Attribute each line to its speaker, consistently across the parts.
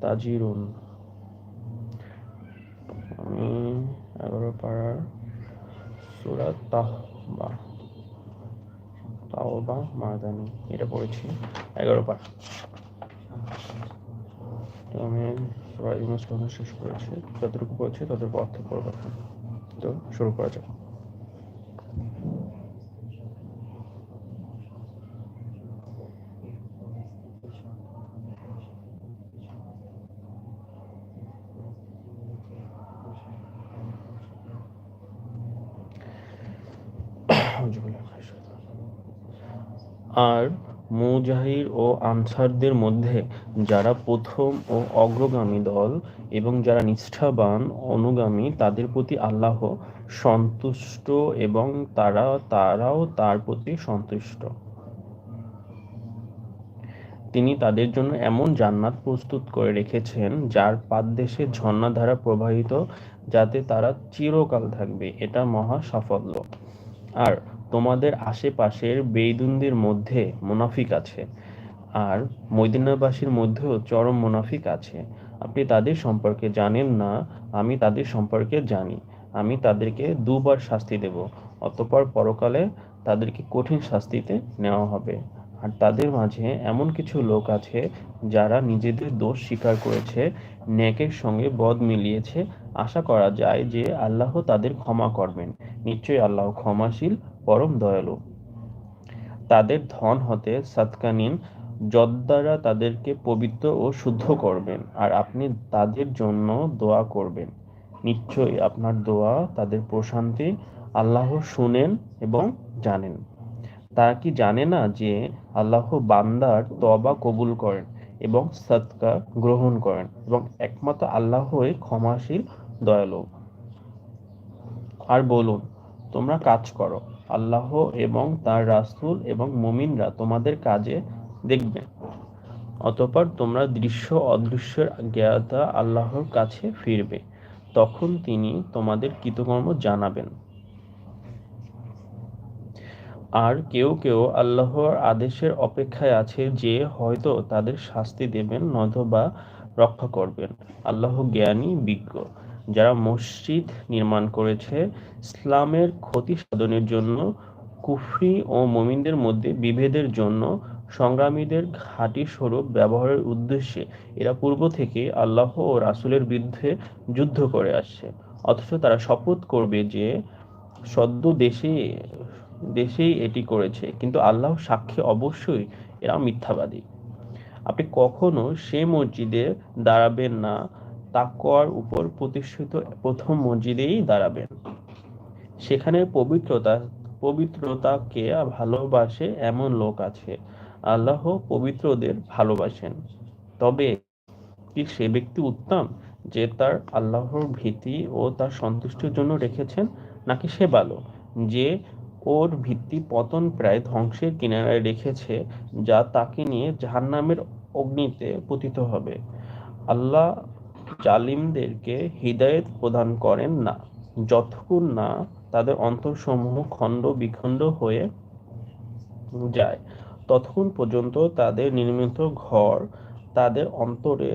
Speaker 1: তাজিরুন। আমি এগারো পাড়ার সূরা তাহবা, তাওবা মাদানি এটা পড়েছি, এগারো পাড়া তো আমি সূরা ইউনুস শেষ করেছি, যতটুকু পড়েছি ততটুকু অর্থ পড়ব তো শুরু করা যাক। আর মুজাহির ও আনসারদের মধ্যে যারা প্রথম ও অগ্রগামী দল এবং যারা নিষ্ঠাবান, অনুগামী, তাদের প্রতি আল্লাহ সন্তুষ্ট এবং তারা, তারাও তার প্রতি সন্তুষ্ট। তিনি তাদের জন্য এমন জান্নাত প্রস্তুত করে রেখেছেন, যার পাদদেশে ঝর্ণাধারা প্রবাহিত, যাতে তারা চিরকাল থাকবে। এটা মহা সাফল্য। আর তোমাদের আশেপাশের বেইদুনদের মধ্যে মুনাফিক আছে আর মদিনাবাসীর মধ্যেও চরম মুনাফিক আছে। আপনি তাদের সম্পর্কে জানেন না, আমি তাদের সম্পর্কে জানি। আমি তাদেরকে দুবার শাস্তি দেব, অতপর পরকালে তাদেরকে কঠিন শাস্তিতে নেওয়া হবে। আর তাদের মাঝে এমন কিছু লোক আছে যারা নিজেদের দোষ স্বীকার করেছে নেকের সঙ্গে বদ মিলিয়েছে। আশা করা যায় যে আল্লাহ তাদের ক্ষমা করবেন। নিশ্চয়ই আল্লাহ ক্ষমাশীল, পরম দয়ালু। তাদের ধন হতে সৎকা নিন, যদ্বারা তাদেরকে পবিত্র ও শুদ্ধ করবেন, আর আপনি তাদের জন্য দোয়া করবেন। নিশ্চয়ই আপনার দোয়া তাদের প্রশান্তি, আল্লাহ শুনেন এবং জানেন। তারা কি জানে না যে আল্লাহ বান্দার তবা কবুল করেন এবং সৎকা গ্রহণ করেন এবং একমাত্র আল্লাহই ক্ষমাশীল, দয়ালু? আর বলুন, তোমরা কাজ করো। আল্লাহ এবং তার রাসূল এবং মুমিনরা তোমাদের কাজে দেখবে। অতপর তোমরা দৃশ্য অদৃশ্যের জ্ঞাতা আল্লাহর কাছে ফিরবে। তখন তিনি তোমাদের কৃতকর্ম জানাবেন। আর কেউ কেউ আল্লাহর আদেশের অপেক্ষায় আছে যে হয়তো তাদের শাস্তি দেবেন নয়তোবা রক্ষা করবেন। আল্লাহ জ্ঞানী, বিজ্ঞ। যারা মসজিদ নির্মাণ করেছে, ইসলামের ক্ষতি সাধনের জন্য, কুফরি ও মমিনদের মধ্যে বিভেদের জন্য, সংগ্রামীদের ঘাঁটি স্বরূপ ব্যবহারের উদ্দেশ্যে এরা পূর্ব থেকে আল্লাহ ও রাসুলের বিরুদ্ধে যুদ্ধ করে আসছে। অথচ তারা শপথ করবে যে সদ্য দেশে দেশেই এটি করেছে, কিন্তু আল্লাহ সাক্ষী অবশ্যই এরা মিথ্যাবাদী। আপনি কখনো সে মসজিদে দাঁড়াবেন না, তাকওয়ার উপর প্রতিষ্ঠিত প্রথম মসজিদেই দাঁড়াবেন। সেখানে পবিত্রতা, পবিত্রতাকে ভালোবাসে এমন লোক আছে, আল্লাহ পবিত্রদের ভালোবাসেন। তবে কি সে ব্যক্তি উত্তম যে তার আল্লাহর ভীতি ও তার সন্তুষ্টির জন্য রেখেছেন, নাকি সে ভালো যে ওর ভিত্তি পতন প্রায় ধ্বংসের কিনারায় রেখেছে, যা তাকে নিয়ে জাহান্নামের অগ্নিতে পতিত হবে। আল্লাহ জালিমদেরকে হৃদায়ত প্রদান করেন না। যতক্ষণ না তাদের অন্তরসমূহ খণ্ড বিখণ্ড হয়ে যায়, ততক্ষণ পর্যন্ত তাদের নির্মিত ঘর তাদের অন্তরে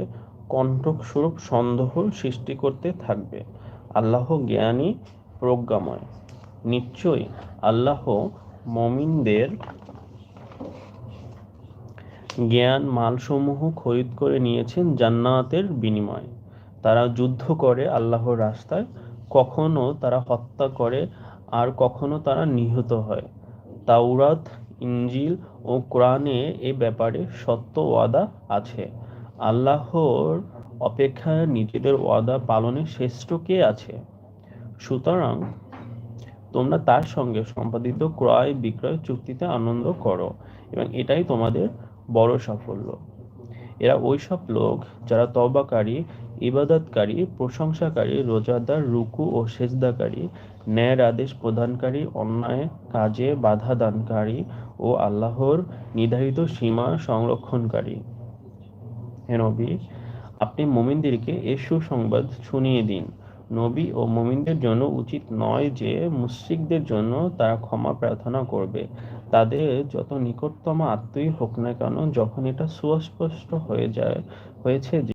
Speaker 1: কণ্ঠস্বরূপ সন্দেহ সৃষ্টি করতে থাকবে। আল্লাহ জ্ঞানী প্রজ্ঞাময়। নিশ্চয়ই আল্লাহ মমিনদের জ্ঞান মালসমূহ খরিদ করে নিয়েছেন জান্নাতের বিনিময়ে। তারা যুদ্ধ করে আল্লাহর রাস্তায়, কখনো তারা হত্যা করে আর কখনো তারা নিহত হয়। তাওরাত ইঞ্জিল ও কোরআনে এ ব্যাপারে সত্য ওয়াদা আছে। আল্লাহর অপেক্ষা নিজেদের ওয়াদা পালনে শ্রেষ্ঠ কে আছে? সুতরাং তোমরা তার সঙ্গে সম্পাদিত ক্রয় বিক্রয় চুক্তিতে আনন্দ করো এবং এটাই তোমাদের বড় সাফল্য। এরা ওই সব লোক যারা তবাকারী ইবাদতকারী, প্রশংসাকারী, রোজাদার, রুকু ও সেজদাকারী, ন্যায়ের আদেশ প্রদানকারী, অন্যায় কাজে বাধা দানকারী ও আল্লাহর নির্ধারিত সীমা সংরক্ষণকারী। হে নবী, আপনি মোমিনদেরকে এ সুসংবাদ শুনিয়ে দিন। নবী ও মমিনদের জন্য উচিত নয় যে মুশ্রিকদের জন্য তারা ক্ষমা প্রার্থনা করবে। তাদের যত নিকটতম আত্মীয় হোক না কেন, যখন এটা সুস্পষ্ট হয়ে যায়, হয়েছে